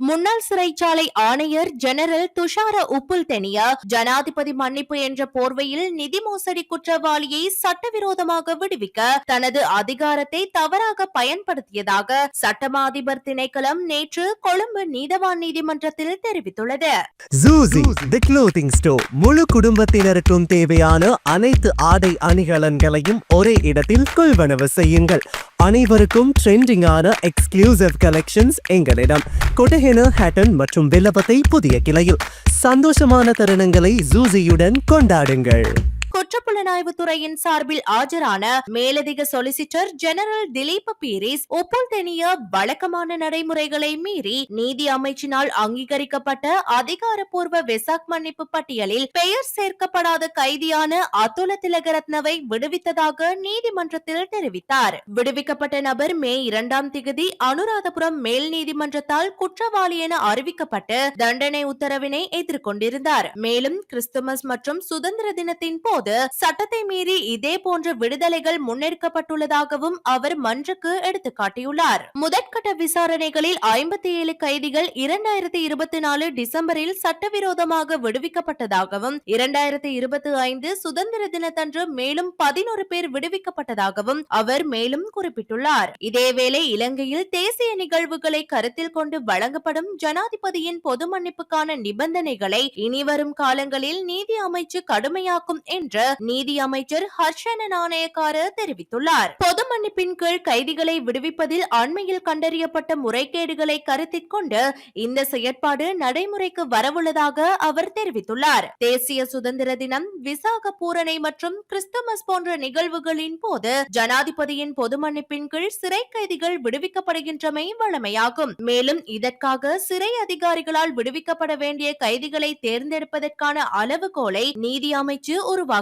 முன்னாள் சிறைச்சாலை ஆணையர் ஜெனரல் துஷார உப்புல் தெனியா ஜனாதிபதி மன்னிப்பு என்ற போர்வையில் நிதி மோசடி குற்றவாளியை சட்டவிரோதமாக விடுவிக்க தனது அதிகாரத்தை தவறாக பயன்படுத்தியதாக சட்டமா அதிபர் திணைக்களம் நேற்று கொழும்பு நீதவான் நீதிமன்றத்தில் தெரிவித்துள்ளது. ஜூசி தி ஸ்டோர் முழு குடும்பத்தினருக்கும் தேவையான அனைத்து ஆடை அணிகலன்களையும் ஒரே இடத்தில் கொள்வனவு செய்யுங்கள். அனைவருக்கும் ட்ரெண்டிங்கான எக்ஸ்க்ளூசிவ் கலெக்ஷன்ஸ் எங்களிடம். கொட்டஹென ஹேட்டன் மற்றும் வில்லபத்தை புதிய கிளையில். சந்தோஷமான தருணங்களை ஜூசியுடன் கொண்டாடுங்கள். குற்றப்புலனாய்வு துறையின் சார்பில் ஆஜரான மேலதிக சொலிசிட்டர் ஜெனரல் திலீப் பீரிஸ் ஒப்புல் தெனிய வழக்கமான நடைமுறைகளை மீறி நீதி அமைச்சினால் அங்கீகரிக்கப்பட்ட அதிகாரப்பூர்வ வெசாக் மன்னிப்பு பட்டியலில் பெயர் சேர்க்கப்படாத கைதியான அதுல திலகரத்னவை விடுவித்ததாக நீதிமன்றத்தில் தெரிவித்தார். விடுவிக்கப்பட்ட நபர் மே இரண்டாம் திகதி அனுராதபுரம் மேல் நீதிமன்றத்தால் குற்றவாளி என அறிவிக்கப்பட்டு தண்டனை உத்தரவினை எதிர்கொண்டிருந்தார். மேலும் கிறிஸ்துமஸ் மற்றும் சுதந்திர தினத்தின் போது சட்டத்தை மீறி இதே போன்ற விடுதலைகள் முன்னெடுக்கப்பட்டுள்ளதாகவும் அவர் மன்றுக்கு எடுத்துக்காட்டியுள்ளார். முதற்கட்ட விசாரணைகளில் ஐம்பத்தி ஏழு கைதிகள் இரண்டாயிரத்தி இருபத்தி நாலு டிசம்பரில் சட்டவிரோதமாக விடுவிக்கப்பட்டதாகவும் இரண்டாயிரத்தி இருபத்தி ஐந்து சுதந்திர தினத்தன்று மேலும் பதினோரு பேர் விடுவிக்கப்பட்டதாகவும் அவர் மேலும் குறிப்பிட்டுள்ளார். இதேவேளை இலங்கையில் தேசிய நிகழ்வுகளை கருத்தில் கொண்டு வழங்கப்படும் ஜனாதிபதியின் பொது மன்னிப்புக்கான நிபந்தனைகளை இனிவரும் காலங்களில் நீதி அமைச்சு கடுமையாக்கும் என்று என்று நீதி அமைச்சர் ஹர்ஷன நாணயக்கார தெரிவித்துள்ளார். பொது மன்னிப்பின் கீழ் கைதிகளை விடுவிப்பதில் அண்மையில் கண்டறியப்பட்ட முறைகேடுகளை கருத்தில் கொண்டு இந்த செயற்பாடு நடைமுறைக்கு வரவுள்ளதாக அவர் தெரிவித்துள்ளார். தேசிய சுதந்திர தினம் விசாக பூரணை மற்றும் கிறிஸ்துமஸ் போன்ற நிகழ்வுகளின் போது ஜனாதிபதியின் பொது மன்னிப்பின் கீழ் சிறை கைதிகள் விடுவிக்கப்படுகின்றமை வழமையாகும். மேலும் இதற்காக சிறை அதிகாரிகளால் விடுவிக்கப்பட வேண்டிய கைதிகளை தேர்ந்தெடுப்பதற்கான அளவுகோலை நீதி அமைச்சு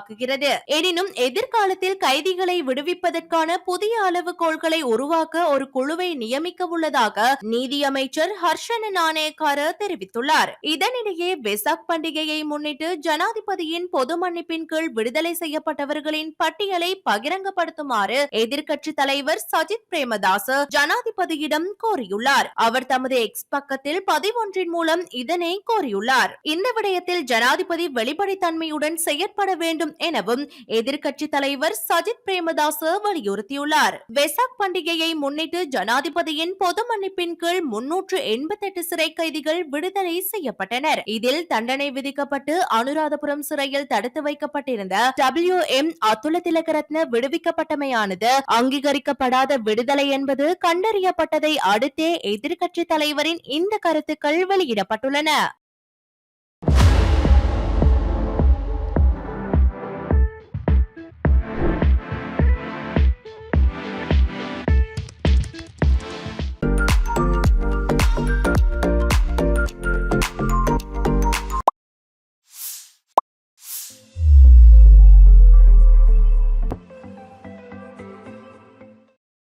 உருவாக்குகிறது. எனினும் எதிர்காலத்தில் கைதிகளை விடுவிப்பதற்கான புதிய அளவுகோள்களை உருவாக்க ஒரு குழுவை நியமிக்க உள்ளதாக நீதி அமைச்சர் ஹர்ஷன நாணயக்கார தெரிவித்துள்ளார். இதனிடையே வெசாக் பண்டிகையை முன்னிட்டு ஜனாதிபதியின் பொது மன்னிப்பின் கீழ் விடுதலை செய்யப்பட்டவர்களின் பட்டியலை பகிரங்கப்படுத்துமாறு எதிர்க்கட்சி தலைவர் சஜித் பிரேமதாச ஜனாதிபதியிடம் கோரியுள்ளார். அவர் தமது எக்ஸ் பக்கத்தில் பதிவொன்றின் மூலம் இதனை கோரியுள்ளார். இந்த விடயத்தில் ஜனாதிபதி வெளிப்படைத்தன்மையுடன் செயற்பட வேண்டும் வேண்டும் எனவும் எதிர்க்கட்சி தலைவர் சஜித் பிரேமதாச வலியுறுத்தியுள்ளார். வெசாக் பண்டிகையை முன்னிட்டு ஜனாதிபதியின் பொது மன்னிப்பின் கீழ் முன்னூற்று எண்பத்தி எட்டு சிறை கைதிகள் விடுதலை செய்யப்பட்டனர். இதில் தண்டனை விதிக்கப்பட்டு அனுராதபுரம் சிறையில் தடுத்து வைக்கப்பட்டிருந்த டபிள்யூ எம் அத்துல திலகரத்ன விடுவிக்கப்பட்டமையானது அங்கீகரிக்கப்படாத விடுதலை என்பது கண்டறியப்பட்டதை அடுத்தே எதிர்க்கட்சி தலைவரின் இந்த கருத்துக்கள் வெளியிடப்பட்டுள்ளன.